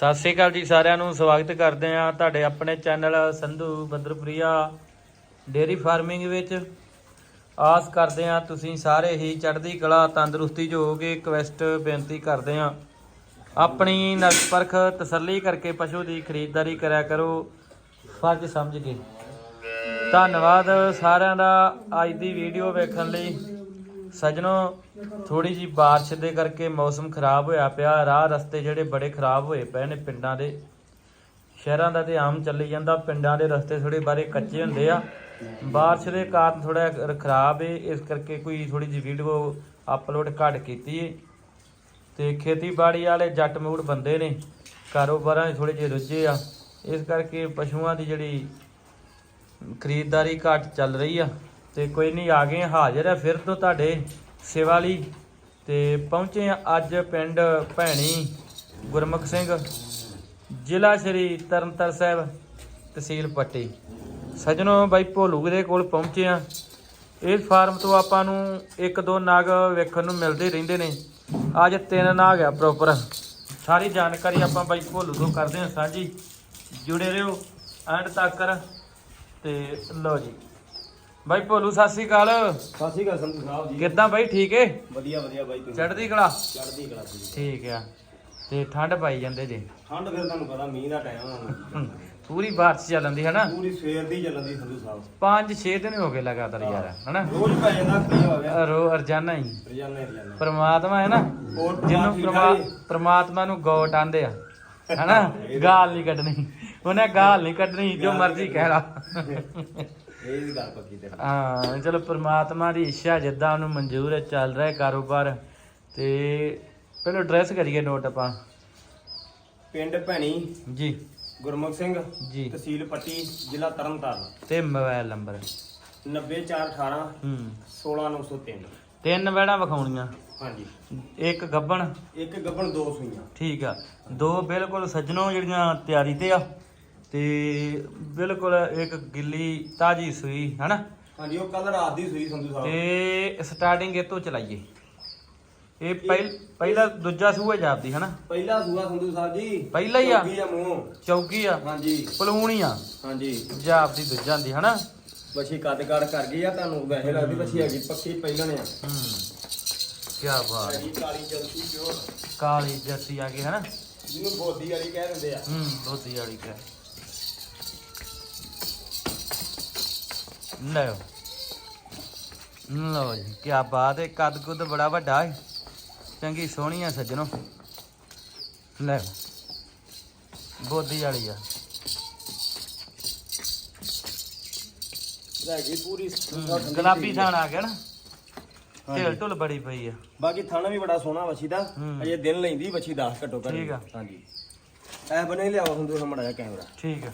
ਸਤਿ ਸ਼੍ਰੀ ਅਕਾਲ ਜੀ ਸਾਰਿਆਂ ਨੂੰ, ਸਵਾਗਤ ਕਰਦੇ ਆ ਤੁਹਾਡੇ ਆਪਣੇ channel Sandhu Badarpriya dairy farming ਵਿੱਚ। ਆਸ ਕਰਦੇ ਆ ਤੁਸੀਂ ਸਾਰੇ ਹੀ ਚੜ੍ਹਦੀ ਕਲਾ, ਤੰਦਰੁਸਤੀ 'ਚ ਹੋਗੇ ਰਿਕਵੈਸਟ ਬੇਨਤੀ ਕਰਦੇ ਆ ਆਪਣੀ ਨਰਕ ਪਰਖ ਤਸੱਲੀ ਕਰਕੇ ਪਸ਼ੂ ਦੀ ਖਰੀਦਦਾਰੀ ਕਰਿਆ ਕਰੋ। ਫਰਜ਼ ਸਮਝ ਕੇ। ਧੰਨਵਾਦ ਸਾਰਿਆਂ ਦਾ ਅੱਜ ਦੀ ਵੀਡੀਓ ਵੇਖਣ ਲਈ। ਸਜਣੋ ਥੋੜੀ ਜੀ ਬਾਰਿਸ਼ ਦੇ ਕਰਕੇ ਮੌਸਮ ਖਰਾਬ ਹੋਇਆ ਪਿਆ। ਰਾਹ ਰਸਤੇ ਜਿਹੜੇ ਬੜੇ ਖਰਾਬ ਹੋਏ ਪਏ ਨੇ ਪਿੰਡਾਂ ਦੇ। ਸ਼ਹਿਰਾਂ ਦਾ ਤੇ ਆਮ ਚੱਲੀ ਜਾਂਦਾ, ਪਿੰਡਾਂ ਦੇ ਰਸਤੇ ਥੋੜੇ ਬਾਰੇ ਕੱਚੇ ਹੁੰਦੇ ਆ। ਬਾਰਿਸ਼ ਦੇ ਕਾਰਨ ਥੋੜਾ ਖਰਾਬ ਏ, ਇਸ ਕਰਕੇ ਕੋਈ ਥੋੜੀ ਜੀ ਵੀਡੀਓ ਅਪਲੋਡ ਘੱਟ ਕੀਤੀ ਏ। ਤੇ ਖੇਤੀਬਾੜੀ ਵਾਲੇ ਜੱਟ ਮੂੜ ਬੰਦੇ ਨੇ, ਕਾਰੋਬਾਰਾਂ 'ਚ ਥੋੜੇ ਜਿਹੇ ਰੁੱਝੇ ਆ। ਇਸ ਕਰਕੇ ਪਸ਼ੂਆਂ ਦੀ ਜਿਹੜੀ ਖਰੀਦਦਾਰੀ ਘੱਟ ਚੱਲ ਰਹੀ ਆ। ਤੇ ਕੋਈ ਨਹੀਂ, ਆ ਗਏ, ਹਾਜ਼ਰ ਆ ਫਿਰ ਤੋਂ ਤੁਹਾਡੇ ਸੇਵਾ ਲਈ। ਤੇ ਪਹੁੰਚੇ ਆ ਅੱਜ ਪਿੰਡ ਭੈਣੀ ਗੁਰਮੁਖ ਸਿੰਘ, ਜ਼ਿਲ੍ਹਾ ਸ਼੍ਰੀ ਤਰਨਤਾਰਨ ਸਾਹਿਬ, ਤਹਿਸੀਲ ਪੱਟੀ। ਸਜਣੋ, ਬਾਈ ਭੋਲੂ ਦੇ ਕੋਲ ਪਹੁੰਚੇ ਆ ਇਸ ਫਾਰਮ ਤੋਂ ਆਪਾਂ ਨੂੰ ਇੱਕ ਦੋ ਨਾਗ ਵੇਖਣ ਨੂੰ ਮਿਲਦੇ ਰਹਿੰਦੇ ਨੇ। ਅੱਜ ਤਿੰਨ ਨਾਗ ਆ ਪ੍ਰੋਪਰ ਸਾਰੀ ਜਾਣਕਾਰੀ ਆਪਾਂ ਬਾਈ ਭੋਲੂ ਤੋਂ ਕਰਦੇ ਹਾਂ ਸਾਂਝੀ। ਜੁੜੇ ਰਹੋ ਐਂਡ ਤੱਕ। ਤੇ ਲਓ ਜੀ। ਬਾਈ ਭੋਲੂ ਸਤਿ ਸ੍ਰੀ ਅਕਾਲ। ਸਤਿ ਸ਼੍ਰੀ ਅਕਾਲ ਸੰਧੂ ਸਾਹਿਬ ਜੀ। ਕਿੱਦਾਂ ਬਾਈ ਠੀਕ ਏ? ਵਧੀਆ ਵਧੀਆ ਬਾਈ ਤੁਸੀਂ ਚੜ੍ਹਦੀ ਕਲਾ? ਚੜ੍ਹਦੀ ਕਲਾ ਜੀ। ਠੀਕ ਆ। ਤੇ ਠੰਡ ਪਾਈ ਜਾਂਦੇ ਜੀ। ਠੰਡ ਫਿਰ ਤੁਹਾਨੂੰ ਪਤਾ ਮੀਂਹ ਦਾ ਟਾਈਮ ਹਮ, ਪੂਰੀ ਬਾਰਿਸ਼ ਚੱਲਣ ਦੀ ਹਨਾ? ਪੂਰੀ ਸਵੇਰ ਦੀ ਚੱਲਣ ਦੀ ਸੰਧੂ ਸਾਹਿਬ। 5-6 ਦਿਨ ਹੋ ਗਏ ਲਗਾਤਾਰ ਯਾਰ ਹਨਾ? ਰੋਜ਼ ਪੈ ਜਾਂਦਾ ਕੀ ਹੋ ਗਿਆ ਰੋ ਅਰਜਾਨਾ ਹੀ। ਰਜਾਨੇ ਰਜਾਨੇ ਪਰਮਾਤਮਾ ਹੈ ਨਾ ਹੋਰ ਜਿਹਨੂੰ? ਪ੍ਰਮਾਤਮਾ ਨੂੰ ਗੋਟ ਆਂਦੇ ਆ ਹਨਾ? ਗਾਲ ਨਹੀਂ ਕੱਢਣੀ। ਉਹਨੇ ਗਾਲ ਨਹੀਂ ਕੱਢਣੀ ਜੋ ਮਰਜ਼ੀ ਕਹਿ ਲਾ। ਇਹ ਵੀ ਗੱਲ ਪੱਕੀ ਤੇ ਹਾਂ ਚਲੋ ਪ੍ਰਮਾਤਮਾ ਦੀ ਇੱਛਾ ਜਿੱਦਾਂ ਉਹਨੂੰ ਮਨਜ਼ੂਰ ਹੈ ਚੱਲ ਰਿਹਾ ਹੈ ਕਾਰੋਬਾਰ। ਤੇ ਪਹਿਲਾਂ ਐਡਰੈਸ ਕਰੀਏ ਨੋਟ ਆਪਾਂ। ਪਿੰਡ ਭੈਣੀ ਜੀ। ਗੁਰਮੁਖ ਸਿੰਘ ਜੀ। ਤਹਿਸੀਲ ਪੱਟੀ ਜ਼ਿਲ੍ਹਾ ਤਰਨਤਾਰਨ। ਤੇ ਮੋਬਾਈਲ ਨੰਬਰ। 90418 ਹੂੰ। 16903 ਤਿੰਨ। ਵੈੜਾਂ ਵਿਖਾਉਣੀਆਂ। ਹਾਂਜੀ। ਇੱਕ ਗੱਬਣ। ਇੱਕ ਗੱਬਣ ਦੋ ਸੂਈਆਂ। ਠੀਕ ਆ। ਦੋ ਬਿਲਕੁਲ ਸੱਜਣੋ ਜਿਹੜੀਆਂ ਤਿਆਰੀ ਤੇ ਆ। ਤੇ ਬਿਲਕੁਲ ਇੱਕ ਗਿੱਲੀ ਤਾਜੀ ਸੂਈ ਹਨਾ? ਹਾਂਜੀ ਉਹ ਕੱਲ ਰਾਤ ਦੀ ਸੂਈ ਸੰਧੂ ਸਾਹਿਬ। ਤੇ ਸਟਾਰਟਿੰਗ ਇਹ ਤੋਂ ਚਲਾਈਏ। ਇਹ ਪਹਿਲ ਪਹਿਲਾ ਦੂਜਾ ਸੂਆ ਜਾਪਦੀ ਹਨਾ? ਪਹਿਲਾ ਸੂਆ ਸੰਧੂ ਸਾਹਿਬ ਜੀ। ਪਹਿਲਾ ਹੀ ਆ? ਚੌਕੀ ਆ ਮੂੰਹ। ਚੌਕੀ ਆ। ਹਾਂਜੀ। ਪਲੂਣੀ ਆ। ਹਾਂਜੀ। ਜਾਪਦੀ ਦੂਜਾ ਦੀ ਹਨਾ? ਬੱਚੀ ਕੱਦ ਕਾੜ ਕਰ ਗਈ ਆ ਤੁਹਾਨੂੰ ਵੈਸੇ ਲੱਗਦੀ ਬੱਚੀ ਹੈਗੀ ਪੱਕੀ ਪਹਿਲਣ ਆ। ਹੂੰ। ਕੀ ਬਾਤ। ਹੈਗੀ ਕਾਲੀ ਜਲਦੀ ਪਿਓਰ। ਕਾਲੀ ਜੱਸੀ ਆ ਗਈ ਹਨਾ? ਜਿਹਨੂੰ ਬੋਦੀ ਵਾਲੀ ਕਹਿ ਦਿੰਦੇ ਆ। ਹੂੰ ਬੋਦੀ ਵਾਲੀ ਕਾ ਲਓ ਲਓ ਜੀ ਕੀ ਬਾਤ ਹੈ ਕੱਦ ਕੁੱਦ ਬੜਾ ਵੱਡਾ ਹੈ ਚੰਗੀ ਸੋਹਣੀ ਆ ਸੱਜਣੋ। ਲੈ ਬੋਦੀ ਵਾਲੀ ਆ। ਹੈਗੀ ਪੂਰੀ ਹੂੰ, ਗੁਲਾਬੀ ਥਾਣ ਆ। ਗਿਆ ਨਾ। ਢਿਲ ਢੁਲ ਬੜੀ ਪਈ ਆ। ਬਾਕੀ ਥਾਣਾ ਵੀ ਬੜਾ ਸੋਹਣਾ ਬੱਚੀ ਦਾ। ਅਜੇ ਦਿਨ ਲੈਂਦੀ ਬੱਚੀ 10 ਘੱਟੋ ਘੱਟ। ਠੀਕ ਆ। ਹਾਂਜੀ। ਐ ਬਣੇ ਲਿਆਓ ਹੁੰਦੂ ਜਿਹਾ ਕੈਮਰਾ। ਠੀਕ ਆ।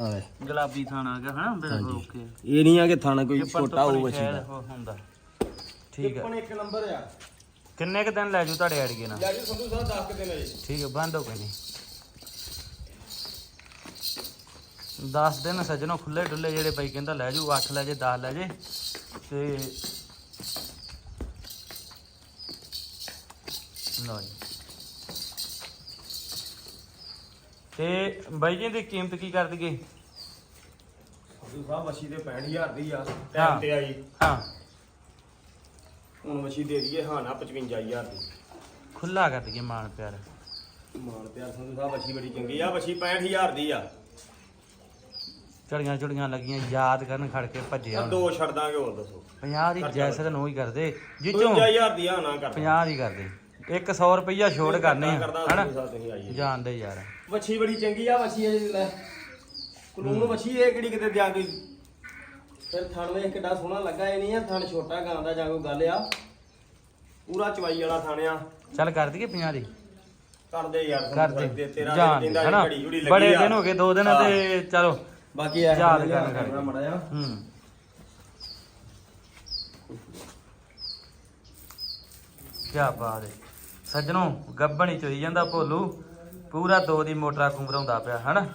ਹਾਂ ਗੁਲਾਬੀ ਥਾਣ ਆ ਗਿਆ ਹਨਾ? ਬਿਲਕੁਲ ਓਕੇ। ਇਹ ਨਹੀਂ ਆ ਕਿ ਥਾਣਾ ਕੋਈ ਟਿੱਪਣ ਛੋਟਾ ਹੋਊ ਟੁੱਪਣ ਬੱਚੀ ਸ਼ਾਇਦ ਦਾ ਉਹ ਹੁੰਦਾ। ਠੀਕ ਆ ਟਿੱਪਣ ਇੱਕ ਨੰਬਰ ਆ। ਕਿੰਨੇ ਕ ਦਿਨ ਲੈ ਜੂ ਤੁਹਾਡੇ ਅੜਗੇ ਨਾਲ? ਲੈ ਜੀ ਸੰਧੂ ਸਾਹਿਬ 10 ਕਿ ਦਿਨ ਅਜੇ। ਠੀਕ ਹੈ ਬੰਦ ਹੋ ਗਏ ਜੀ 10 ਦਿਨ ਸੱਜਣੋ ਖੁੱਲੇ ਡੁੱਲੇ ਜਿਹੜੇ ਬਾਈ ਕਹਿੰਦਾ ਲੈ ਜੂ 8 ਲੈ ਜੇ 10 ਲੈ ਜੇ। ਤੇ ਲਓ ਜੀ। ਤੇ ਬਾਈ ਜੀ ਦੀ ਕੀਮਤ ਕੀ ਕਰ ਦਈਏ? ਸੰਧੂ ਸਾਹਿਬ ਬੱਚੀ ਦੇ 65000 ਦੀ ਆ ਹਾਂ। ਟਾਈਮ ਤੇ ਆਈ। ਹਾਂ। ਹੁਣ ਬੱਚੀ ਦੇ ਦਈਏ ਹਾਂ ਨਾ 55000 ਦੀ। ਖੁੱਲਾ ਕਰ ਦਈਏ ਮਾਨ ਪਿਆਰ। ਮਾਨ ਪਿਆਰ ਸੰਧੂ ਸਾਹਿਬ ਬੱਚੀ ਬੜੀ ਚੰਗੀ ਆ ਬੱਚੀ 65000 ਦੀ ਆ। ਝੜੀਆਂ ਝੁੜੀਆਂ ਲੱਗੀਆਂ ਯਾਦ ਕਰਨ ਖੜ ਕੇ ਭੱਜਿਆ ਆ ਦੋ ਛੱਡ ਦਾਂਗੇ ਹੋਰ ਦੱਸੋ। 50 ਦੀ ਜੈਸਰ ਨੂੰ ਹੀ ਕਰਦੇ। ਜਿੱਚੋਂ 55000 ਦੀ ਆ ਨਾ ਕਰ। 50 ਦੀ ਕਰਦੇ। ਇੱਕ 100 ਰੁਪਈਆ ਛੋੜ ਕਰਨੀ ਆ ਹਨਾ? ਜਾਣਦੇ ਯਾਰ। ਵੱਛੀ ਬੜੀ ਚੰਗੀ ਆ ਵੱਛੀ ਇਹ ਲੈ। ਕਾਨੂੰਨ ਵੱਛੀ ਇਹ ਕਿਹੜੀ ਕਿਤੇ ਦਿਆ ਕੋਈ ਫਿਰ ਥਣ ਵੇਖ ਕਿੱਡਾ ਸੋਹਣਾ ਲੱਗਾ ਇਹ ਨਹੀਂ ਆ ਥਣ ਛੋਟਾ ਗਾਂ ਦਾ ਜਾਂ ਕੋਈ ਗੱਲ ਆ। ਪੂਰਾ ਚਵਾਈ ਵਾਲਾ ਥਣ ਆ। ਚੱਲ ਕਰ ਦਈਏ 50 ਦੀ। ਕਰਦੇ ਯਾਰ ਕਰ ਤੁਹਾਨੂੰ ਦੇ ਤੇਰਾ ਦਿਨ ਦਾ ਘੜੀ ਘੁੜੀ ਲੱਗੀ ਬੜੇ ਆ। ਦਿਨ ਹੋ ਗਏ ਦੋ ਦਿਨ। ਤੇ ਚਲੋ। ਬਾਕੀ ਇਹ ਯਾਦ ਕਰਨ। ਮੜਾ ਜਾ ਹੂੰ। ਕੀ ਬਾਤ ਹੈ। ਸੱਜਣੋ ਗੱਬਣੀ ਚੋਈ ਜਾਂਦਾ ਭੋਲੂ। ਪੂਰਾ ਦੋ ਦੀ ਮੋਟਰਾ ਕੁੰਗਰਾਉਂਦਾ ਪਿਆ ਹਨਾ?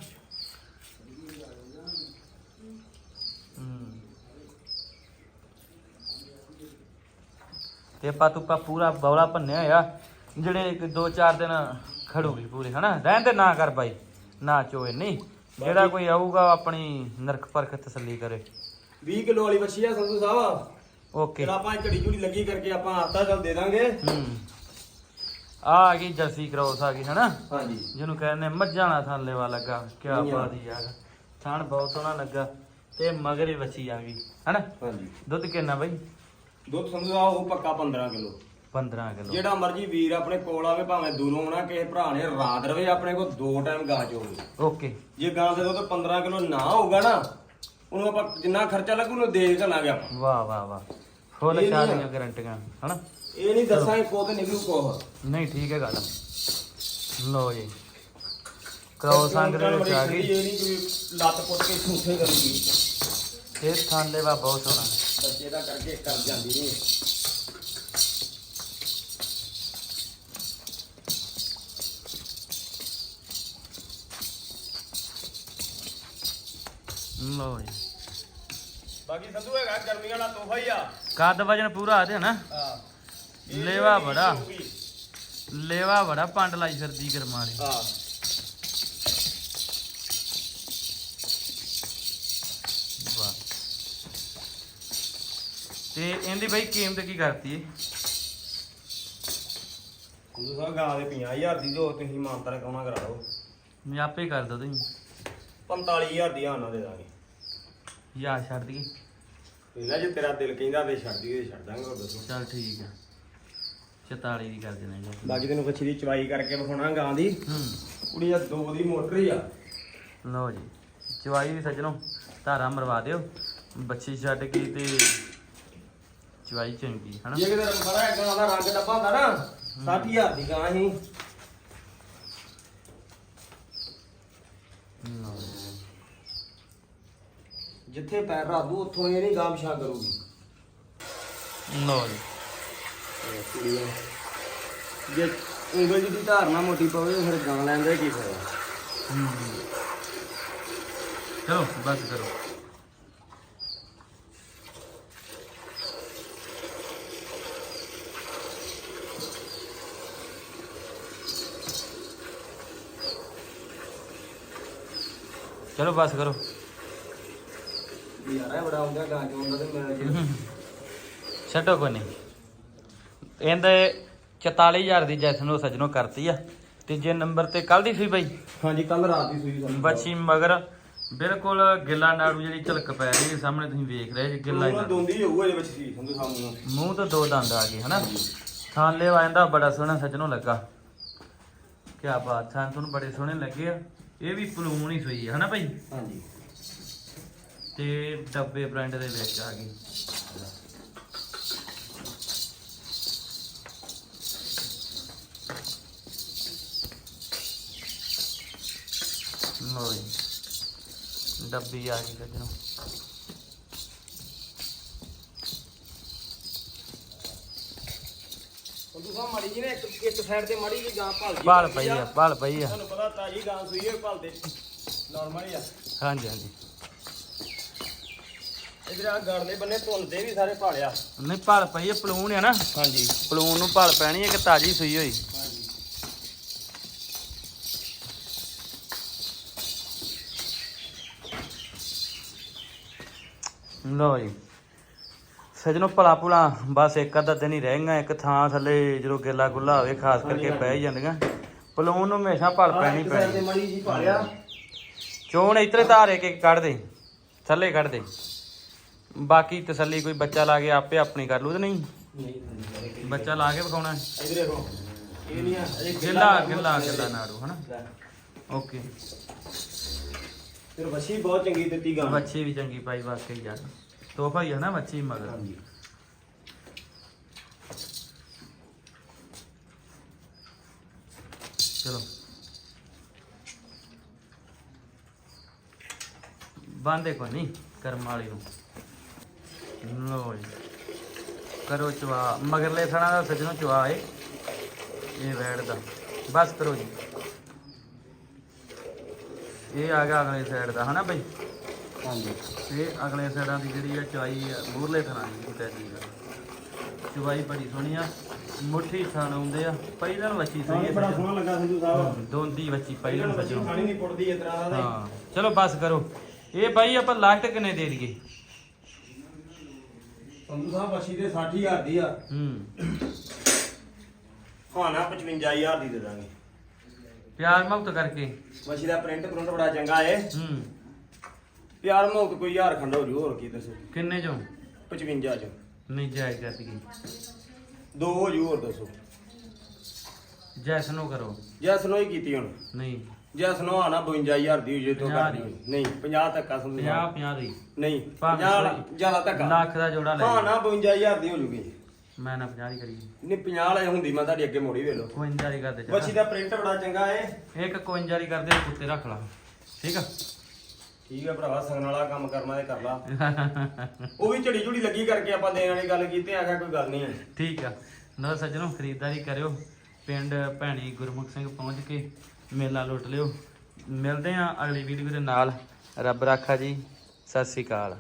ਤੇ ਤੁਪਾ ਪੂਰਾ ਬੌਲਾ ਭੰਨਿਆ ਹੋਇਆ ਜਿਹੜੇ ਇੱਕ ਦੋ ਚਾਰ ਦਿਨ ਖੜੂਗੀ ਪੂਰੀ ਹਨਾ? ਰਹਿਣ ਤੇ ਨਾ ਕਰ ਬਾਈ ਨਾ ਚੋਏ ਨਹੀਂ। ਜਿਹੜਾ ਕੋਈ ਆਊਗਾ ਆਪਣੀ ਨਰਕ ਪਰਖ ਤਸੱਲੀ ਕਰੇ। 20 ਕਿਲੋ ਵਾਲੀ ਵੱਛੀ ਆ ਸੰਧੂ ਸਾਹਿਬ। ਓਕੇ। ਆਪਾਂ ਘੜੀ ਝੁੜੀ ਲੱਗੀ ਕਰਕੇ ਆਪਾਂ ਆਤਾ ਚੱਲ ਦੇ ਦਾਂਗੇ। ਹੂੰ। ਆ ਆ ਗਈ ਜਰਸੀ ਕ੍ਰੋਸ ਆ ਗਈ ਹਨਾ? ਹਾਂਜੀ। ਜਿਹਨੂੰ ਕਹਿੰਦੇ ਮੱਝਾਂ ਨਾਲ ਥਣ ਲੈਵਾ ਲੱਗਾ। ਕੀ। ਬਾਤ ਯਾਰ। ਥਣ ਬਹੁਤ ਸੋਹਣਾ ਲੱਗਾ ਤੇ ਮਗਰ ਹੀ ਵੱਛੀ ਆ ਗਈ ਹਨਾ? ਹਾਂਜੀ। ਦੁੱਧ ਕਿੰਨਾ ਬਾਈ? ਦੁੱਧ ਸਾਹਿਬ ਉਹ ਪੱਕਾ 15 ਕਿਲੋ। 15 ਕਿਲੋ। ਜਿਹੜਾ ਮਰਜ਼ੀ ਵੀਰ ਆਪਣੇ ਕੋਲ ਆਵੇ ਭਾਵੇਂ ਦੂਰੋਂ ਆਉਣਾ ਕਿਸੇ ਭਰਾ ਨੇ ਰਾਤ ਰਵੇ ਆਪਣੇ ਕੋਲ ਦੋ ਟਾਈਮ ਗਾਂ ਚੋਵੇ ਓਕੇ। ਜੇ ਗਾਂ ਦੇ ਦੁੱਧ 15 ਕਿਲੋ ਨਾ ਹੋਊਗਾ ਨਾ ਉਹਨੂੰ ਆਪਾਂ ਜਿੰਨਾ ਖਰਚਾ ਲੱਗੂ ਉਹਨੂੰ ਦੇ ਘਲਾਂਗੇ ਆਪਾਂ। ਵਾਹ ਵਾਹ ਵਾਹ। ਫੁੱਲ ਇਹ ਨਹੀਂ ਆ। ਚਾਲੀਆਂ ਗਰੰਟੀਆਂ ਹਨਾ? ਇਹ ਨਹੀਂ ਦੱਸਾਂਗੇ ਕੋਤ ਨਿਕਲੂ ਕੋਹ ਨਹੀਂ ਠੀਕ ਹੈ ਗੱਲ। ਲੋ ਜੀ। ਕ੍ਰੋਸ ਸੰਗ ਦੇ ਵਿੱਚ ਆ ਗਈ ਇਹ ਨਹੀਂ ਕੋਈ ਲੱਤ ਪੁੱਟ ਕੇ ਝੂਠੇ ਕਰੂਗੀ ਇਹ ਥਣ ਲੈਵਾ ਬਹੁਤ ਸੋਹਣਾ। ਬੱਚੇ ਦਾ ਕਰਕੇ ਕਰ ਜਾਂਦੀ ਨਹੀਂ ਲੋ ਜੀ। ਬਾਕੀ ਸੰਧੂ ਹੈਗਾ ਗਰਮੀ ਵਾਲਾ ਤੋਹਫਾ ਹੀ ਆ। ਕੱਦ ਵਜਨ ਪੂਰਾ ਆ ਤੇ ਹਨਾ? ਹਾਂ। ਲੇਵਾ ਬੜਾ। ਲੇਵਾ ਬੜਾ ਪੰਡ ਲਾਈ ਫਿਰਦੀ ਹਾਂ। ਵਾਹ। ਤੇ ਇਹਦੀ ਬਾਈ ਕੀਮਤ ਕੀ ਕਰਤੀ ਏ? ਸਾਹਿਬ ਗਾਂ ਦੇ 50000 ਦੀ ਦੋ ਤੁਸੀਂ ਮਾਨਤਾ ਰਕਾਉਣਾ ਕਰਾ ਦਿਓ ਮੈਂ ਆਪੇ ਕਰ ਦੋ ਤੁਸੀਂ। 45000 ਦੀ ਆਣਾ ਦੇ ਦਾਂਗੇ। ਯਾ ਛੱਡ ਦਈਏ। ਪਹਿਲਾਂ ਜੇ ਤੇਰਾ ਦਿਲ ਕਹਿੰਦਾ ਤੇ ਛੱਡ ਦਈਏ ਛੱਡ ਦਾਂਗੇ ਹੋਰ ਦੱਸੋ। ਚੱਲ ਠੀਕ ਆ। 44 ਦੀ ਕਰ ਦੇਣਾ ਜੀ ਬਾਕੀ ਤੈਨੂੰ ਬੱਚੀ ਦੀ ਚਵਾਈ ਕਰਕੇ ਵਿਖਾਉਣਾ ਗਾਂ ਦੀ। ਹੂੰ। ਕੁੜੀ ਆ ਦੋ ਦੀ ਮੋਟਰ ਹੀ ਆ। ਲਓ ਜੀ ਚਵਾਈ ਵੀ ਸੱਜਣੋ ਧਾਰਾ ਮਰਵਾ ਦਿਓ। ਬੱਚੀ ਛੱਡ ਕੇ ਤੇ ਚਵਾਈ ਚੰਗੀ ਹਨਾ? ਜੇ ਕਿਤੇ ਬੜਾ ਗਾਂ ਦਾ ਰੰਗ ਡੱਬਾ ਹੁੰਦਾ ਨਾ 60000 ਦੀ ਗਾਂ ਹੀ ਲਓ ਜੀ। ਜਿੱਥੇ ਪੈਰ ਰੱਖੂ ਉੱਥੋਂ ਇਹ ਨਹੀਂ ਗਾਂ ਪਿਛਾ ਕਰੂਗੀ। ਲਓ ਜੀ। ਕੁੜੀ ਆ। ਜੇ ਉਂਗਲ ਜੀ ਦੀ ਧਾਰਨਾ ਮੋਟੀ ਪਵੇ ਫਿਰ ਗਾਂ ਲੈਂਦੇ ਕੀ ਫਾਇਦਾ। ਚਲੋ ਬਸ ਕਰੋ ਚਲੋ ਬਸ ਕਰੋ ਯਾਰ ਇਹ ਬੜਾ ਆਉਂਦਾ ਗਾਂ ਚੋਂ ਦਾ ਤੇ ਮੈਂ ਛੱਡੋ ਕੋਈ ਨਹੀਂ ਇਹਦੇ 44000 ਦੀ ਜੈਸਨ ਉਹ ਸੱਜਣੋ ਕਰਤੀ ਆ। ਤੇ ਜੇ ਨੰਬਰ ਤੇ ਕੱਲ ਦੀ ਸੀ ਬਈ? ਹਾਂਜੀ ਕੱਲ ਰਾਤ ਦੀ ਸੂਈ ਸਾਨੂੰ ਬੱਚੀ ਮਗਰ ਬਿਲਕੁਲ ਗਿੱਲਾ ਨਾੜੂ ਜਿਹੜੀ ਝਲਕ ਪੈ ਰਹੀ ਹੈ ਸਾਹਮਣੇ ਤੁਸੀਂ ਵੇਖ ਰਹੇ ਜੀ ਗਿੱਲਾ ਨਾੜੂ। ਦੋਂਦੀ ਹੋਊਗਾ ਇਹਦੇ ਵਿੱਚ ਸੀ ਸਾਹਿਬ ਨੂੰ ਮੂੰਹ ਤੋਂ ਦੋ ਦੰਦ ਆ ਗਏ ਹਨਾ? ਥਾਲੇ ਵਾਂਦਾ ਬੜਾ ਸੋਹਣਾ ਸੱਜਣੋਂ ਲੱਗਾ। ਕੀ ਬਾਤ ਥਾਂ ਤੁਹਾਨੂੰ ਬੜੇ ਸੋਹਣੇ ਲੱਗੇ ਆ। ਇਹ ਵੀ ਪਲੂਨ ਹੀ ਸੋਈ ਹੈ ਹਨਾ ਭਾਈ ਹਾਂਜੀ। ਤੇ ਡੱਬੇ ਬ੍ਰਾਂਡ ਦੇ ਵਿੱਚ ਆ ਗਈ। ਜੀ ਡੱਬੀ ਆ ਗਈ ਸੱਜਣੋ ਸੰਧੂ ਸਾਹਿਬ ਮਾੜੀ ਜੀ ਨੇ ਇੱਕ ਇੱਕ ਸਾਈਡ ਤੇ ਮਾੜੀ ਜੀ ਗਾਂ ਭਾਲ ਜੀ ਭਾਲ ਪਈ ਆ ਭਾਲ ਪਈ ਆ। ਤੁਹਾਨੂੰ ਪਤਾ ਤਾਜੀ ਗਾਂ ਸੂਈ ਹੈ ਭਾਲਦੇ। ਨਾਰਮਲ ਹੀ ਆ। ਹਾਂਜੀ ਹਾਂਜੀ। ਇਧਰ ਆ ਗੜਲੇ ਬੰਨੇ ਧੁੰਦੇ ਵੀ ਸਾਰੇ ਭਾਲਿਆ ਨਹੀਂ ਭਾਲ ਪਈ ਆ ਪਲੂਨ ਆ ਨਾ। ਹਾਂਜੀ। ਪਲੂਨ ਨੂੰ ਭਾਲ ਪੈਣੀ ਹੈ ਕਿ ਤਾਜੀ ਸੂਈ ਹੋਈ। ਲਓ ਜੀ। ਸਜਣੋ ਭਲਾ ਭੁਲਾ ਬਸ ਇੱਕ ਅੱਧਾ ਦਿਨ ਹੀ ਰਹਿ ਇੱਕ ਥਾਂ ਥੱਲੇ ਜਦੋਂ ਗਿੱਲਾ ਗੁੱਲਾ ਹੋਵੇ ਖਾਸ ਕਰਕੇ ਪੈ ਹੀ ਜਾਂਦੀਆਂ। ਪਲੂਨ ਨੂੰ ਹਮੇਸ਼ਾ ਭਲ ਪੈਣੀ ਪੈਣੀ। ਮਾੜੀ ਜੀ ਭਾਲਿਆ। ਚੋਣ ਇਤਰੇ ਧਾਰ ਇੱਕ ਕੱਢ ਦੇ ਥੱਲੇ ਕੱਢ ਦੇ। ਬਾਕੀ ਤਸੱਲੀ ਕੋਈ ਬੱਚਾ ਲਾ ਕੇ ਆਪੇ ਆਪਣੀ ਕਰ ਲੂ ਤੇ ਨਹੀਂ? ਬੱਚਾ ਲਾ ਕੇ ਵਿਖਾਉਣਾ। ਇਧਰ ਦੇਖੋ। ਇਹ ਨਹੀਂ ਆ ਗਿੱਲਾ ਗਿੱਲਾ ਗਿੱਲਾ ਨਾੜੂ ਹਨਾ? ਓਕੇ। ਫਿਰ ਵਸੀ ਬਹੁਤ ਚੰਗੀ ਦਿੱਤੀ ਗਾਂ ਬੱਚੀ ਵੀ ਚੰਗੀ ਪਾਈ ਵਾਕਈ ਯਾਰ। ਤੋਹਫਾ ਹੀ ਹੈ ਨਾ ਬੱਚੀ ਮਗਰ। ਹਾਂਜੀ। ਚਲੋ। ਬੰਦੇ ਕੋ ਨਹੀਂ ਕਰਮ ਵਾਲੀ ਨੂੰ। ਲੋ ਜੀ। ਕਰੋ ਚਵਾ ਮਗਰਲੇ ਥਣਾ ਦਾ ਸੱਜਣੋ ਚਵਾ ਏ। ਇਹ ਵੈੜ ਦਾ। ਬਸ ਕਰੋ ਜੀ। ਇਹ ਆ ਗਿਆ ਅਗਲੇ ਸਾਈਡ ਦਾ ਹਨਾ ਬਈ? ਹਾਂਜੀ। ਇਹ ਅਗਲੇ ਸਾਈਡਾਂ ਦੀ ਜਿਹੜੀ ਆ ਚਵਾਈ ਆ ਮੂਰਲੇ ਥਣਾ ਦੀ ਟੈਲੀ ਦਾ ਚਵਾਈ ਬੜੀ ਸੋਹਣੀ ਆ ਮੁੱਠੀ ਥਣ ਆਉਂਦੇ ਆ ਪਹਿਲਾਂ ਵੱਛੀ ਸਹੀ ਹੈ ਬੜਾ। ਸੋਹਣਾ ਲੱਗਾ ਸੰਧੂ ਸਾਹਿਬ ਦੋਂਦੀ ਵੱਛੀ ਪਹਿਲਾਂ ਖਾਣੀ ਨਹੀਂ ਪੁੱਟਦੀ ਇਸ ਤਰ੍ਹਾਂ ਦਾ ਹਾਂ ਚਲੋ ਬਸ ਕਰੋ। ਇਹ ਬਾਈ ਆਪਾਂ ਲਾਸਟ ਕਿੰਨੇ ਦੇ ਦਈਏ? ਸੰਧੂ ਸਾਹਿਬ ਬੱਚੀ ਦੇ 60000 ਦੀ ਆ। ਹੂੰ। ਹਾਂ ਨਾ 55000 ਦੀ ਦੇ ਦਾਂਗੇ। ਪਿਆਰ ਮੁਕਤ ਕਰਕੇ। ਬੱਚੀ ਦਾ ਪ੍ਰਿੰਟ ਪ੍ਰਿੰਟ ਬੜਾ ਚੰਗਾ ਏ। ਹੂੰ। ਪਿਆਰ ਮੁਕਤ ਕੋਈ ਹਜ਼ਾਰ ਖੰਡ ਹੋ ਜੂ ਹੋਰ ਕੀ ਦੱਸੋ? ਕਿੰਨੇ ਚੋਂ? 55 ਚ। ਨਹੀਂ ਜਾਇਜ਼ ਕਰ ਦਈਏ ਦੋ ਹੋ ਜੂ ਹੋਰ ਦੱਸੋ? ਜੈਸਨੋ ਕਰੋ। ਜੈਸ ਨੋ ਹੀ ਕੀਤੀ ਹੁਣ। ਨਹੀਂ। ਜੈਸ ਨੋ ਆਣਾ 52000 ਦੀ ਜੇ ਤੋਂ ਘੱਟ। ਨਹੀਂ ਨਹੀਂ 50 ਧੱਕਾ ਸੰਧੂ 50 ਸਾਹਿਬ 50 ਦੀ। ਨਹੀਂ ਭਾਵੇਂ 50 ਸੌ- ਜ਼ਿਆਦਾ ਧੱਕਾ ਲੱਖ ਦਾ ਜੋੜਾ ਲੈ ਹਾਂ ਨਾ 52000 ਦੀ ਹੋ ਜੂਗੀ। ਮੈਂ ਨਾ 50 ਦੀ ਕਰੀ। ਨਹੀਂ 50 ਵਾਲੇ ਹੁੰਦੀ ਮੈਂ ਤੁਹਾਡੀ ਅੱਗੇ ਮੋੜੀ ਵੇਲੋ 52 ਦੀ ਕਰਦੇ ਬੱਚੀ ਚੱਲ। ਦਾ ਪ੍ਰਿੰਟ ਬੜਾ ਚੰਗਾ ਏ। ਇੱਕ 52 ਦੀ ਕਰਦੇ ਕੁੱਤੇ ਰੱਖ ਲਾ। ਠੀਕ ਆ? ਠੀਕ ਹੈ ਭਰਾਵਾ ਸੰਗਣ ਵਾਲਾ ਕੰਮ ਕਰਨਾ ਤੇ ਕਰ ਲਾ। ਉਹ ਵੀ ਝੜੀ ਝੁੜੀ ਲੱਗੀ ਕਰਕੇ ਆਪਾਂ ਦੇਣ ਵਾਲੀ ਗੱਲ ਕੀਤੀ ਆਖਿਆ ਕੋਈ ਗੱਲ ਨਹੀਂ ਠੀਕ ਆ। ਲੋ ਸੱਜਣੋ ਖਰੀਦਦਾਰੀ ਕਰਿਓ। ਪਿੰਡ ਭੈਣੀ ਗੁਰਮੁਖ ਸਿੰਘ ਪਹੁੰਚ ਕੇ ਮੇਲਾ ਲੁੱਟ ਲਿਓ। ਮਿਲਦੇ ਆ ਅਗਲੀ ਵੀਡੀਓ ਦੇ ਨਾਲ। ਰੱਬ ਰਾਖਾ ਜੀ। ਸਤਿ ਸ੍ਰੀ ਅਕਾਲ।